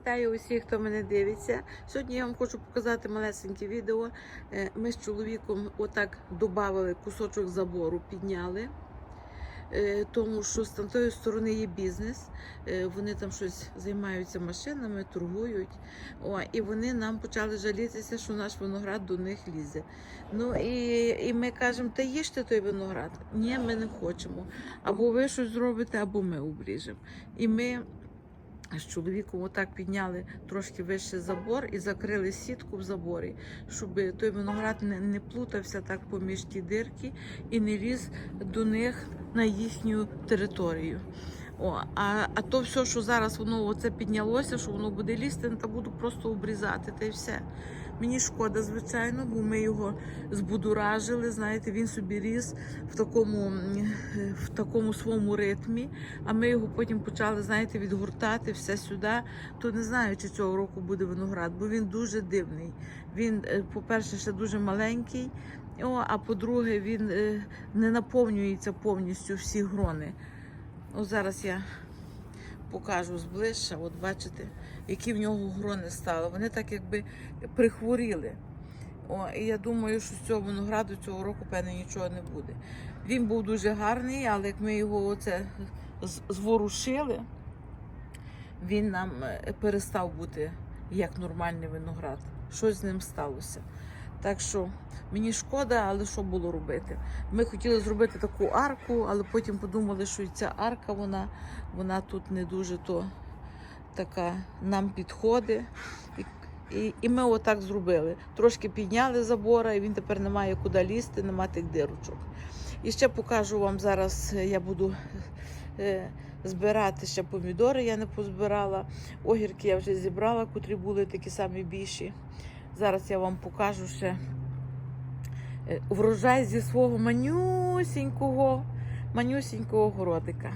Вітаю усіх, хто мене дивиться. Сьогодні я вам хочу показати малесеньке відео. Е, Ми з чоловіком отак додали кусочок забору, підняли. Е, Тому що з тої сторони є бізнес, Е, вони там щось займаються машинами, торгують. О, і вони нам почали жалітися, що наш виноград до них лізе. Ну і, і ми кажемо, та їжте той виноград. Ні, ми не хочемо. Або ви щось зробите, або ми обріжемо. І ми з чоловіком отак підняли трошки вище забор і закрили сітку в заборі, щоб той виноград не, не плутався так поміж ті дирки і не ліз до них на їхню територію. О, а, а то все, що зараз воно оце піднялося, що воно буде лізти, та буду просто обрізати, та й все. Мені шкода, звичайно, бо ми його збудуражили. Знаєте, він собі ріс в такому, в такому своєму ритмі. А ми його потім почали, знаєте, відгортати все сюди. То не знаю, чи цього року буде виноград, бо він дуже дивний. Він, е, по-перше, ще дуже маленький. О, а по-друге, він е, не наповнюється повністю всі грони. О, зараз я покажу зближче, от бачите, які в нього грони стали. Вони так якби прихворіли. О, і я думаю, що з цього винограду цього року, певне, нічого не буде. Він був дуже гарний, але як ми його оце зворушили, він нам е, перестав бути як нормальний виноград. Щось з ним сталося. Так що мені шкода, але що було робити? Ми хотіли зробити таку арку, але потім подумали, що ця арка, вона, вона тут не дуже то така нам підходить. І, і, ми отак зробили. Трошки підняли забора, і він тепер не має куди лізти, нема тих дирочок. І ще покажу вам зараз, е, я буду е, збирати ще помідори, я не позбирала. Огірки я вже зібрала, котрі були такі самі більші. Зараз я вам покажу ще е, врожай зі свого манюсінького, манюсінького городика.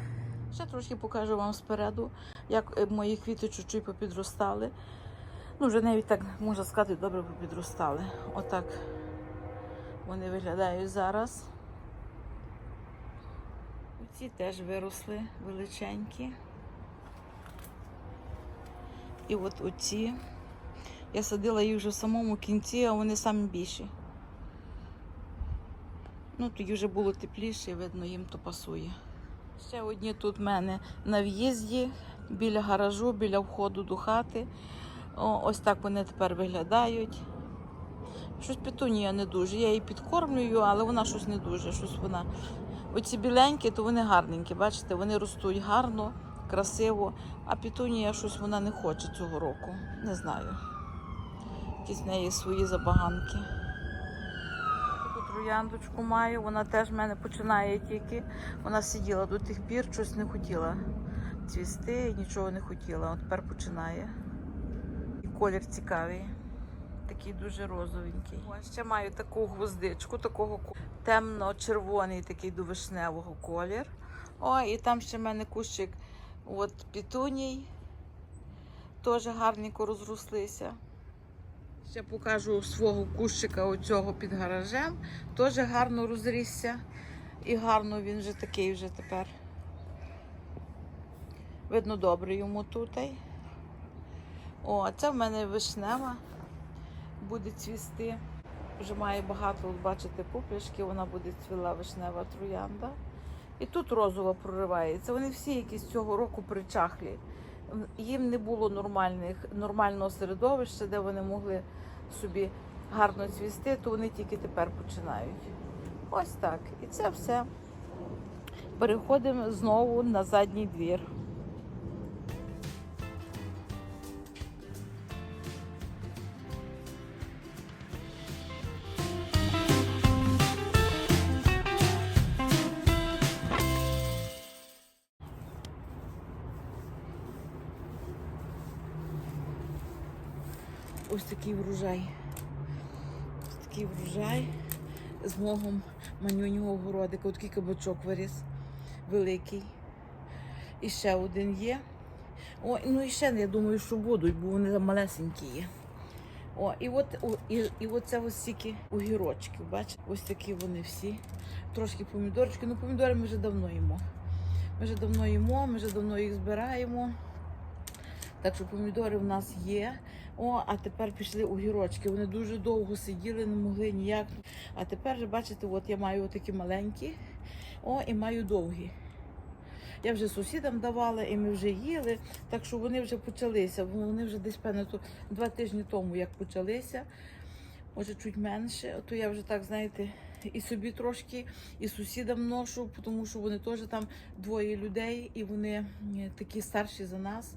Ще трошки покажу вам спереду, як е, мої квіти чуть-чуть попідростали. Ну, вже навіть так можна сказати, добре попідростали. Отак вони виглядають зараз. Ці теж виросли величенькі. І от оці. Я садила їх вже в самому кінці, а вони самі більші. Ну, тоді вже було тепліше, видно, їм то пасує. Ще одні тут в мене на в'їзді, біля гаражу, біля входу до хати. О, ось так вони тепер виглядають. Щось петунія не дуже. Я її підкормлюю, але вона щось не дуже. Щось вона. Оці біленькі, то вони гарненькі, бачите, вони ростуть гарно, красиво, а петунія щось вона не хоче цього року. Не знаю. Якісь неї свої забаганки. Таку трояндочку маю, вона теж в мене починає тільки. Вона сиділа до тих пір, щось не хотіла цвісти, нічого не хотіла. От тепер починає. І колір цікавий. Такий дуже розовенький. Ось ще маю таку гвоздичку, такого темно-червоний, такий до вишневого колір. О, і там ще в мене кущик от пітуній. Теж гарненько розрослися. Ще покажу свого кущика оцього під гаражем. Теж гарно розрісся. І гарно він вже такий вже тепер. Видно добре йому тут. О, це в мене вишнева буде цвісти. Вже має багато, бачите, пупляшки, вона буде цвіла вишнева троянда. І тут розова проривається. Вони всі якісь цього року причахлі. Їм не було нормальних, нормального середовища, де вони могли собі гарно цвісти, то вони тільки тепер починають. Ось так. І це все. Переходимо знову на задній двір. Ось такий врожай. Ось такий врожай з мого манюнього городика. Ось такий кабачок виріс великий. І ще один є. О, ну і ще я думаю, що будуть, бо вони малесенькі є. О, і от і, і оце ось стільки огірочків, бачите? Ось такі вони всі. Трошки помідорчики. Ну, помідори ми вже давно їмо. Ми вже давно їмо, ми вже давно їх збираємо. Так що помідори в нас є. О, а тепер пішли огірочки. Вони дуже довго сиділи, не могли ніяк. А тепер бачите, от я маю такі маленькі, о, і маю довгі. Я вже сусідам давала, і ми вже їли, так що вони вже почалися. Вони вже десь певно два тижні тому, як почалися, може чуть менше, то я вже так, знаєте, і собі трошки, і сусідам ношу, тому що вони теж там двоє людей, і вони такі старші за нас.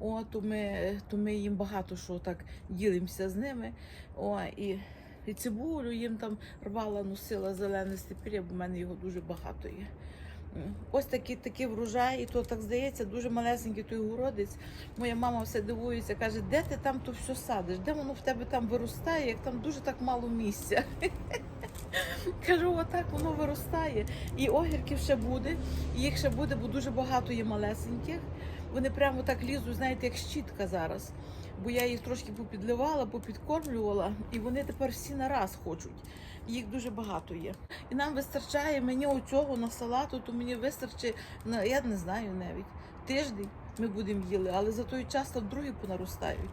О, то ми, то ми їм багато що так ділимося з ними. О, і, і цибулю їм там рвала, носила зелене степір'я, бо в мене його дуже багато є. Ось такий такий врожай, і то так здається, дуже малесенький той городець. Моя мама все дивується, каже, де ти там то все садиш? Де воно в тебе там виростає, як там дуже так мало місця. Кажу, отак воно виростає. І огірків ще буде, їх ще буде, бо дуже багато є малесеньких. Вони прямо так лізуть, знаєте, як щітка зараз. Бо я їх трошки попідливала, попідкормлювала, і вони тепер всі на раз хочуть. Їх дуже багато є. І нам вистачає мені оцього на салату, то мені вистачить, я не знаю навіть, тиждень ми будемо їли, але за той час там другі понаростають.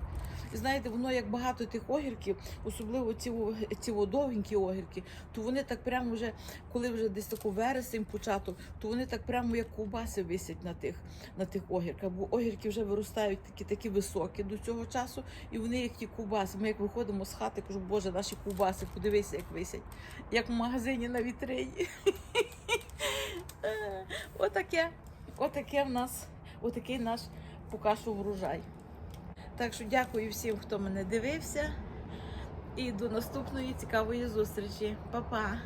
І знаєте, воно як багато тих огірків, особливо ці, ці довгенькі огірки, то вони так прямо вже, коли вже десь тако вересень початок, то вони так прямо як ковбаси висять на тих, на тих огірках. Бо огірки вже виростають такі такі високі до цього часу, і вони як ті ковбаси. Ми як виходимо з хати, кажу, Боже, наші ковбаси, подивися, як висять, як в магазині на вітрині. Е, Отаке, отаке в нас, отакий наш поки що врожай. Так що дякую всім, хто мене дивився. І до наступної цікавої зустрічі. Па-па!